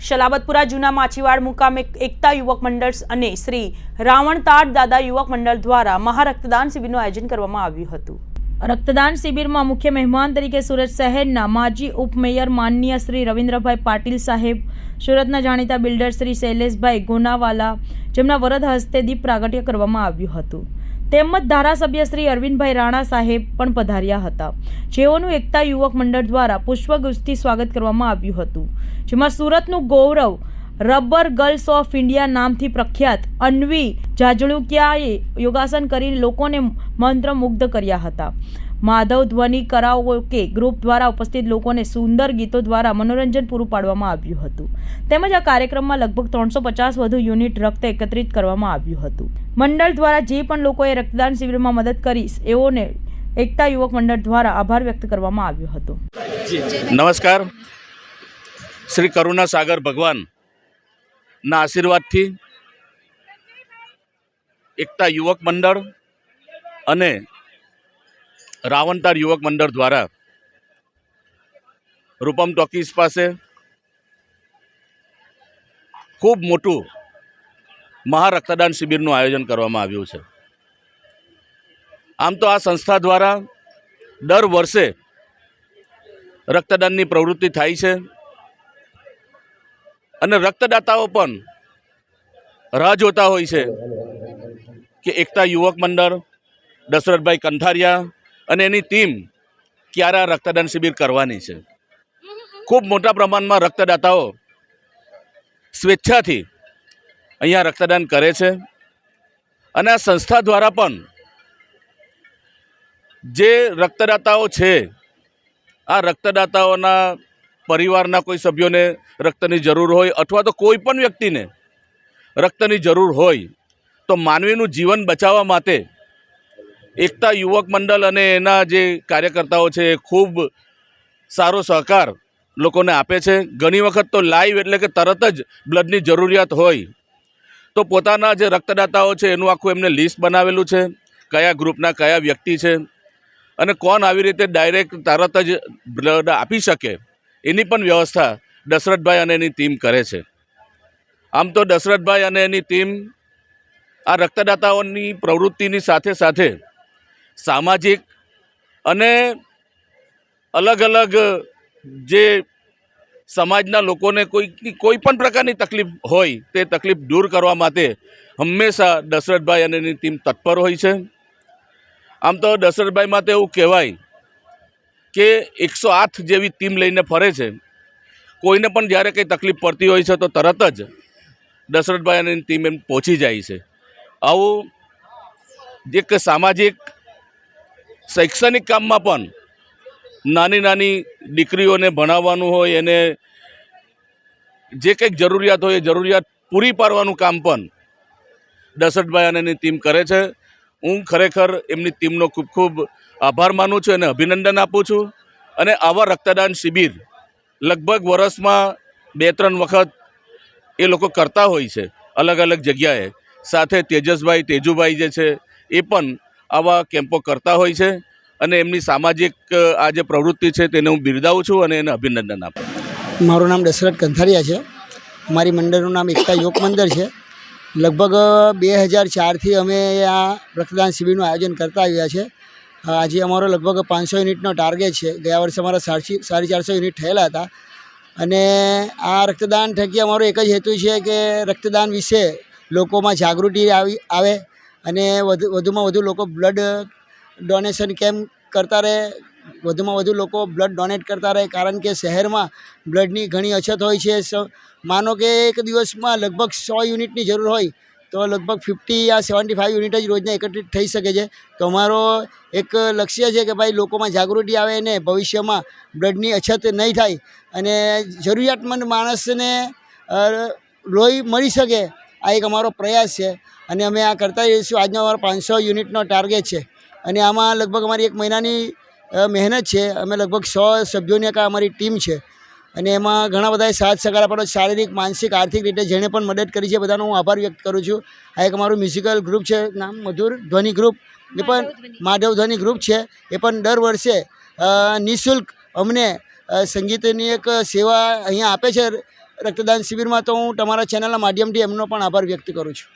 શલાબતપુરા જૂના માછીવાડ મુકામે એકતા યુવક મંડળ અને શ્રી રાવણતાડ દાદા યુવક મંડળ દ્વારા મહારક્તદાન શિબિરનું આયોજન કરવામાં આવ્યું હતું. રક્તદાન શિબિરમાં મુખ્ય મહેમાન તરીકે સુરત શહેરના માજી ઉપમેયર માનનીય શ્રી રવિન્દ્રભાઈ પાટીલ સાહેબ, સુરતના જાણીતા બિલ્ડર શ્રી શૈલેષભાઈ ગોનાવાલા, જેમના વરદ હસ્તે દીપ પ્રાગટ્ય કરવામાં આવ્યું હતું. તેમજ ધારાસભ્ય શ્રી અરવિંદભાઈ રાણા સાહેબ પણ પધાર્યા હતા. જેઓનું એકતા યુવક મંડળ દ્વારા પુષ્પગુસ્થી સ્વાગત કરવામાં આવ્યું હતું. જેમાં સુરતનું ગૌરવ રબર ગર્લ્સ ઓફ ઇન્ડિયા નામથી પ્રખ્યાત અન્વી જાજણુકિયાએ યોગાસન કરી લોકોને મંત્રમુગ્ધ કર્યા હતા. માધવ ધ્વનિ કરાઓકે ગ્રુપ દ્વારા ઉપસ્થિત લોકોને સુંદર ગીતો દ્વારા મનોરંજન પૂરું પાડવામાં આવ્યું હતું. તેમજ આ કાર્યક્રમમાં લગભગ ત્રણસો પચાસ વધુ યુનિટ રક્ત એકત્રિત કરવામાં આવ્યું હતું. મંડળ દ્વારા જે પણ લોકોએ રક્તદાન શિબિરમાં મદદ કરી, એઓને એકતા યુવક મંડળ દ્વારા આભાર વ્યક્ત કરવામાં આવ્યો હતો. નમસ્કાર. શ્રી કરુણા સાગર ભગવાન ના આશીર્વાદથી એકતા યુવક મંડળ અને રાવણતાર યુવક મંડળ દ્વારા રૂપમ ટોકીસ પાસે ખૂબ મોટું મહારક્તદાન શિબિરનું આયોજન કરવામાં આવ્યું છે. આમ તો આ સંસ્થા દ્વારા દર વર્ષે રક્તદાનની પ્રવૃત્તિ થાય છે. અને રક્તદાતાઓ પણ રાહ જોતા હોય છે કે એકતા યુવક મંડળ, દશરથભાઈ કંથારિયા અને એની ટીમ ક્યારે આ રક્તદાન શિબિર કરવાની છે. ખૂબ મોટા પ્રમાણમાં રક્તદાતાઓ સ્વેચ્છાથી અહીંયા રક્તદાન કરે છે અને આ સંસ્થા દ્વારા પણ જે રક્તદાતાઓ છે, આ રક્તદાતાઓના પરિવારના કોઈ સભ્યોને રક્તની જરૂર હોય અથવા તો કોઈ પણ વ્યક્તિને રક્તની જરૂર હોય, તો માનવીનું જીવન બચાવવા માટે એકતા યુવક મંડળ અને એના જે કાર્યકર્તાઓ છે એ ખૂબ સારો સહકાર લોકોને આપે છે. ઘણી વખત તો લાઈવ એટલે કે તરત જ બ્લડની જરૂરિયાત હોય, તો પોતાના જે રક્તદાતાઓ છે એનું આખું એમને લિસ્ટ બનાવેલું છે, કયા ગ્રુપના કયા વ્યક્તિ છે અને કોણ આવી રીતે ડાયરેક્ટ તરત જ બ્લડ આપી શકે. એની પણ વ્યવસ્થા દશરથભાઈ અને એની ટીમ કરે છે. આમ તો દશરથભાઈ અને એની ટીમ આ રક્તદાતાઓની પ્રવૃત્તિની સાથે સાથે સામાજિક અને અલગ અલગ જે સમાજના લોકોને કોઈ કોઈ પણ પ્રકારની તકલીફ હોય તે તકલીફ દૂર કરવા માટે હંમેશા દશરથભાઈ અને એની ટીમ તત્પર હોય છે. આમ તો દશરથભાઈ માટે એવું કહેવાય કે એકસો આઠ જેવી ટીમ લઈને ફરે છે. કોઈને પણ જ્યારે કંઈ તકલીફ પડતી હોય છે તો તરત જ દશરથભાઈ અને ટીમ એમ પહોંચી જાય છે. આવું જે કે સામાજિક, શૈક્ષણિક કામમાં પણ નાની નાની દીકરીઓને ભણાવવાનું હોય, એને જે કંઈક જરૂરિયાત હોય એ જરૂરિયાત પૂરી પાડવાનું કામ પણ દશરથભાઈ અને એની ટીમ કરે છે. હું ખરેખર એમની ટીમનો ખૂબ ખૂબ આભાર માનું છું અને અભિનંદન આપું છું. અને આવા રક્તદાન શિબિર લગભગ વર્ષમાં બે ત્રણ વખત એ લોકો કરતા હોય છે અલગ અલગ જગ્યાએ. સાથે તેજસભાઈ, તેજુભાઈ જે છે, એ પણ આવા કેમ્પો કરતા હોય છે અને એમની સામાજિક, આ જે પ્રવૃત્તિ છે તેને હું બિરદાવું છું અને એને અભિનંદન આપું મારું નામ દશરથ કંથારિયા છે. મારી મંડળનું નામ એકતા યોગ મંદિર છે. લગભગ બે હજાર ચારથી અમે આ રક્તદાન શિબિરનું આયોજન કરતા આવ્યા છે. આજે અમારો લગભગ પાંચસો યુનિટનો ટાર્ગેટ છે. ગયા વર્ષે અમારા સાડી સાડી ચારસો યુનિટ થયેલા હતા. અને આ રક્તદાન થકી અમારો એક જ હેતુ છે કે રક્તદાન વિશે લોકોમાં જાગૃતિ આવી, આવે અને વધુ, વધુમાં વધુ લોકો બ્લડ ડોનેશન કેમ્પ કરતા રહે વધુમાં વધુ લોકો બ્લડ ડોનેટ કરતા રહે, કારણ કે શહેરમાં બ્લડની ઘણી અછત હોય છે. માનો કે એક દિવસમાં લગભગ સો યુનિટની જરૂર હોય, તો લગભગ ફિફ્ટી યા સેવન્ટી ફાઇવ યુનિટ જ રોજના એકત્રિત થઈ શકે છે. તો અમારો એક લક્ષ્ય છે કે ભાઈ લોકોમાં જાગૃતિ આવે ને ભવિષ્યમાં બ્લડની અછત નહીં થાય અને જરૂરિયાતમંદ માણસને લોહી મળી શકે, આ એક અમારો પ્રયાસ છે. અને અમે આ કરતા રહીશું. આજનો અમારો પાંચસો યુનિટનો ટાર્ગેટ છે. અને આમાં લગભગ અમારી એક મહિનાની મહેનત છે. અમે લગભગ સો સભ્યોની એક આ અમારી ટીમ છે. અને એમાં ઘણા બધાએ સાથ સહકાર આપણો શારીરિક માનસિક આર્થિક રીતે જેણે પણ મદદ કરી છે. બધાનો હું આભાર વ્યક્ત કરું છું. આ એક અમારું મ્યુઝિકલ ગ્રુપ છે. નામ મધુર ધ્વનિ ગ્રુપ. એ પણ માધવ ધ્વનિ ગ્રુપ. છે. એ પણ દર વર્ષે નિઃશુલ્ક અમને સંગીતની એક સેવા અહીંયા આપે છે. રક્તદાન શિબિરમાં તો હું તમારા ચેનલના માધ્યમથી એમનો પણ આભાર વ્યક્ત કરું છું.